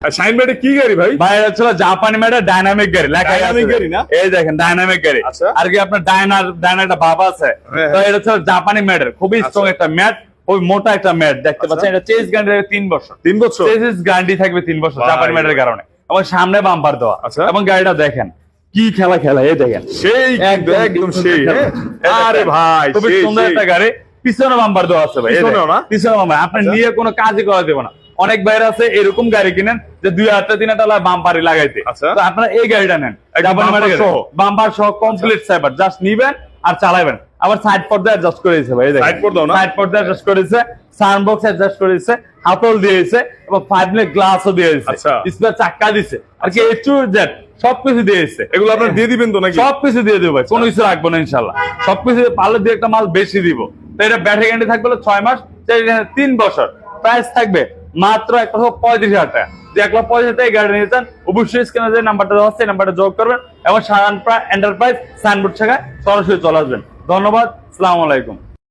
কি গাড়ি ভাই ভাই এটা ছিল জাপানি ম্যাডের ডাইনামিক গাড়ি লেখা গাড়ি না? এই দেখেন ডাইনামিক গাড়ি আচ্ছা। আর কি আপনার ডাইনার ডাইনার ভাব আছে হ্যাঁ, তো এটা ছিল জাপানি ম্যাডের খুবই স্ট্রং একটা ম্যাট ওই মোটা একটা ম্যাট দেখতে আচ্ছা। পাচ্ছেন এটা চেস গ্যারান্টি তিন বছর তিন বছর চেস গ্যারান্টি থাকবে তিন বছর। জাপানি ম্যাটের কারণে এবং সামনে বাম্পার দেওয়া আচ্ছা। এবং গাড়িটা দেখেন কি খেলা খেলা এই দেখেন সেই একদম সেই। হ্যাঁ? আরে ভাই খুবই সুন্দর একটা গাড়ি পিছনে বাম্পার দেওয়া আছে ভাই এই না? পিছনে বাম্পার আপনি আচ্ছা। নিয়ে কোনো কাজই করা দেবো না অনেক বাইরে আছে এরকম গাড়ি কিনেন যে দুই হাজার তিন হাজার বাম্পারই লাগাইতে। আচ্ছা। তো আপনারা এই গাড়িটা নেন? বাম্পার সহ কমপ্লিট সাইবার জাস্ট নিবেন আর চালাবেন। আবার সাইড পর্দা অ্যাডজাস্ট করেছে ভাই Side পর্দাও না? সাইড পর্দা অ্যাডজাস্ট করেছে সাউন্ড বক্স অ্যাডজাস্ট করেছে হাতল দিয়েছে এবং ফাইভ মিনিট গ্লাসও দিয়েছে। আচ্ছা। স্পেয়ার চাক্কা দিছে আর কি এ টু জেড সবকিছু দিয়েছে। এগুলো আপনার দিয়ে দিবেন তো নাকি? সবকিছু দিয়ে দেবো ভাই কোনো কিছু রাখব না ইনশাল্লাহ সবকিছু পারলে দিয়ে একটা মাল বেশি দিব। তো এটা ব্যাটারি গ্যারান্টি থাকবে ছয় মাস তিন বছর। প্রাইস থাকবে মাত্র এক লক্ষ পঁয়ত্রিশ হাজার টাকা। এক লক্ষ পঁয়ত্রিশ টাকা গাড়ি নিয়ে চান অবশ্যই স্ক্রিনে যে নাম্বারটা দেওয়া হচ্ছে নাম্বারটা যোগ করবেন এবং সাধারণ এন্টারপ্রাইজ সাইনবোর্ড শাখায় সরাসরি চলে আসবেন। ধন্যবাদ আলাইকুম।